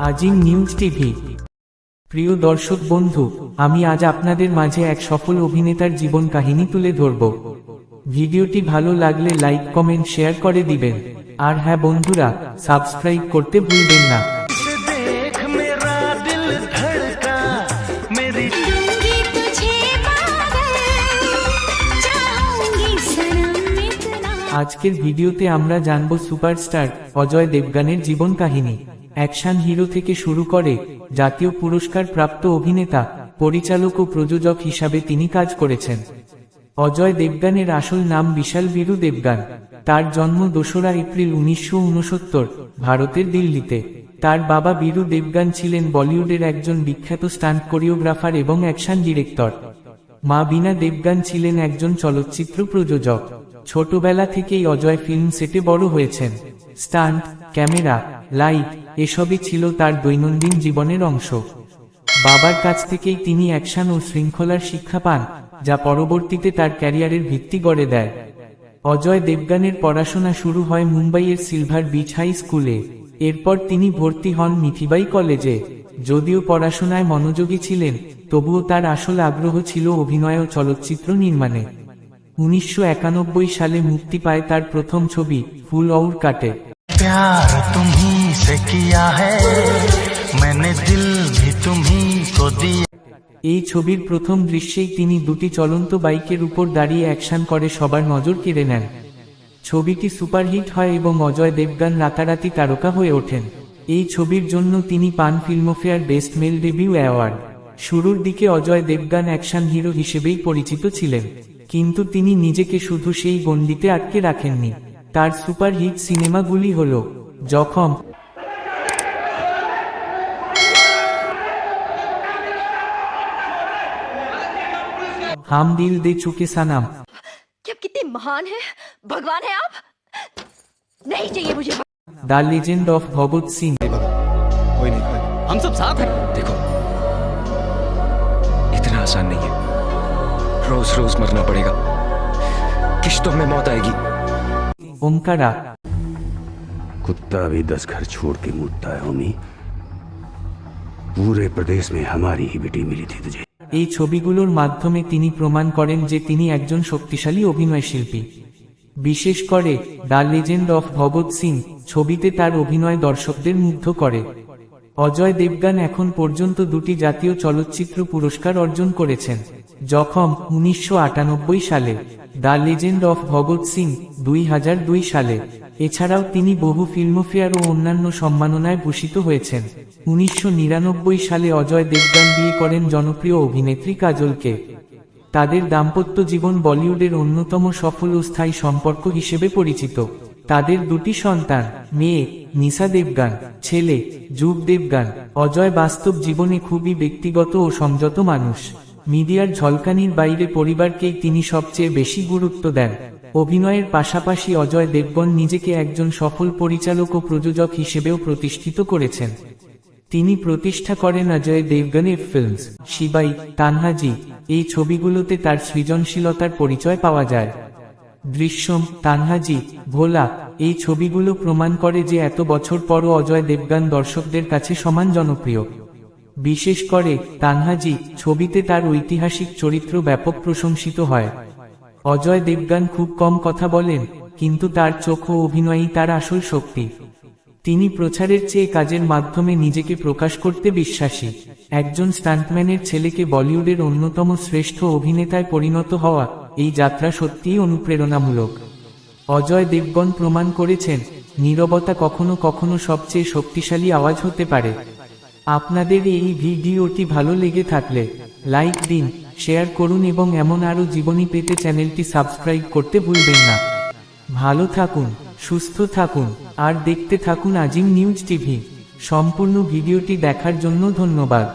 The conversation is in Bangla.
আজিং নিউজ টিভি। প্রিয় দর্শক বন্ধু আমি আজ আপনাদের মাঝে এক সফল অভিনেতার জীবন কাহিনী তুলে ধরব। ভিডিওটি ভালো লাগলে লাইক কমেন্ট শেয়ার করে দিবেন। আর হ্যাঁ বন্ধুরা সাবস্ক্রাইব করতে ভুলবেন না। আজকের ভিডিওতে আমরা জানব সুপারস্টার অজয় দেবগানের জীবন কাহিনী। অ্যাকশন হিরো থেকে শুরু করে জাতীয় পুরস্কার প্রাপ্ত অভিনেতা, পরিচালক ও প্রযোজক হিসাবে তিনি কাজ করেছেন। অজয় দেবগানের আসল নাম বিশাল বীরু দেবগান। তার জন্ম দোসরা এপ্রিল উনিশশো উনসত্তর ভারতের দিল্লিতে। তার বাবা বীরু দেবগান ছিলেন বলিউডের একজন বিখ্যাত স্টান্ট কোরিওগ্রাফার এবং অ্যাকশন ডিরেক্টর। মা বিনা দেবগান ছিলেন একজন চলচ্চিত্র প্রযোজক। ছোটবেলা থেকেই অজয় ফিল্ম সেটে বড় হয়েছেন। স্টান্ট, ক্যামেরা লাইট এসবই ছিল তার দৈনন্দিন জীবনের অংশ। বাবার কাছ থেকেই তিনি অ্যাকশন ও শৃঙ্খলার শিক্ষা পান, যা পরবর্তীতে তার ক্যারিয়ারের ভিত্তি গড়ে দেয়। অজয় দেবগানের পড়াশোনা শুরু হয় মুম্বাইয়ের সিলভার বিচ হাই স্কুলে। এরপর তিনি ভর্তি হন মিথিবাই কলেজে। যদিও পড়াশোনায় মনোযোগী ছিলেন, তবুও তার আসল আগ্রহ ছিল অভিনয় ও চলচ্চিত্র নির্মাণে। উনিশশো একানব্বই সালে মুক্তি পায় তার প্রথম ছবি, ফুল অউর কাটে। प्यार तुम्ही से किया है मैंने दिल भी तुम्ही को दिया এই ছবির প্রথম দৃশ্যেই তিনি দুটি চলন্ত বাইকের উপর দাঁড়িয়ে অ্যাকশন করে সবার নজর কেড়ে নেন ছবিটি সুপারহিট হয় এবং অজয় দেবগান রাতারাতি তারকা হয়ে ওঠেন এই ছবির জন্য তিনি পান Filmfare best male debut award শুরুর দিকে অজয় দেবগান অ্যাকশন হিরো হিসেবেই পরিচিত ছিলেন কিন্তু তিনি নিজেকে শুধু সেই গণ্ডিতে আটকে রাখেননি তার সুপারহিট সিনেমাগুলি হল জখম হাম দিল দে চুকে সানাম कि आप कितने महान हैं भगवान है आप नहीं चाहिए मुझे the legend of Bhagat Singh कोई नहीं कोई नहीं। हम सब साथ हैं देखो इतना आसान नहीं है रोज रोज मरना पड़ेगा किश्तों में मौत आएगी ওঙ্কারা कुत्ता भी दस घर छोड़ के मुड़ता है होमी पूरे प्रदेश में हमारी ही बेटी मिली थी तुझे এই ছবিগুলোর মাধ্যমে তিনি প্রমাণ করেন যে তিনি একজন শক্তিশালী অভিনয় শিল্পী বিশেষ করে the legend of Bhagat Singh ছবিতে তার অভিনয় দর্শকদের মুগ্ধ করে অজয় দেবগান এখন পর্যন্ত দুটি জাতীয় চলচ্চিত্র পুরস্কার অর্জন করেছেন জখম উনিশশো সালে The legend of Bhagat Singh, দুই হাজার দুই সালে। এছাড়াও তিনি বহু ফিল্মফেয়ার ও অন্যান্য সম্মাননায় ভূষিত হয়েছেন। উনিশশো নিরানব্বই সালে অজয় দেবগান বিয়ে করেন জনপ্রিয় অভিনেত্রী কাজলকে। তাদের দাম্পত্য জীবন বলিউডের অন্যতম সফল ও স্থায়ী সম্পর্ক হিসেবে পরিচিত। তাদের দুটি সন্তান, মেয়ে, নিশা দেবগান, ছেলে, যুগ দেবগান। অজয় বাস্তব জীবনে খুবই ব্যক্তিগত ও সংযত মানুষ। মিডিয়ার ঝলকানির বাইরে পরিবারকেই তিনি সবচেয়ে বেশি গুরুত্ব দেন। অভিনয়ের পাশাপাশি অজয় দেবগন নিজেকে একজন সফল পরিচালক ও প্রযোজক হিসেবেও প্রতিষ্ঠিত করেছেন। তিনি প্রতিষ্ঠা করেন অজয় দেবগনের ফিল্মস। শিবাই, তানহাজি, এই ছবিগুলোতে তার সৃজনশীলতার পরিচয় পাওয়া যায়। দৃশ্যম, তানহাজি, ভোলা, এই ছবিগুলো প্রমাণ করে যে এত বছর পরও অজয় দেবগান দর্শকদের কাছে সমান জনপ্রিয়। বিশেষ করে তানহাজি ছবিতে তার ঐতিহাসিক চরিত্র ব্যাপক প্রশংসিত হয়। অজয় দেবগান খুব কম কথা বলেন, কিন্তু তার চোখ ও অভিনয়ই তার আসল শক্তি। তিনি প্রচারের চেয়ে কাজের মাধ্যমে নিজেকে প্রকাশ করতে বিশ্বাসী। একজন স্টান্টম্যানের ছেলেকে বলিউডের অন্যতম শ্রেষ্ঠ অভিনেতায় পরিণত হওয়া এই যাত্রা সত্যিই অনুপ্রেরণামূলক। অজয় দেবগন প্রমাণ করেছেন, নীরবতা কখনো কখনো সবচেয়ে শক্তিশালী আওয়াজ হতে পারে। আপনাদের এই ভিডিওটি ভালো লেগে থাকলে, লাইক দিন, শেয়ার করুন এবং এমন আরও জীবনী পেতে চ্যানেলটি সাবস্ক্রাইব করতে ভুলবেন না। ভালো থাকুন, সুস্থ থাকুন, আর দেখতে থাকুন আজিম নিউজ টিভি। সম্পূর্ণ ভিডিওটি দেখার জন্য ধন্যবাদ।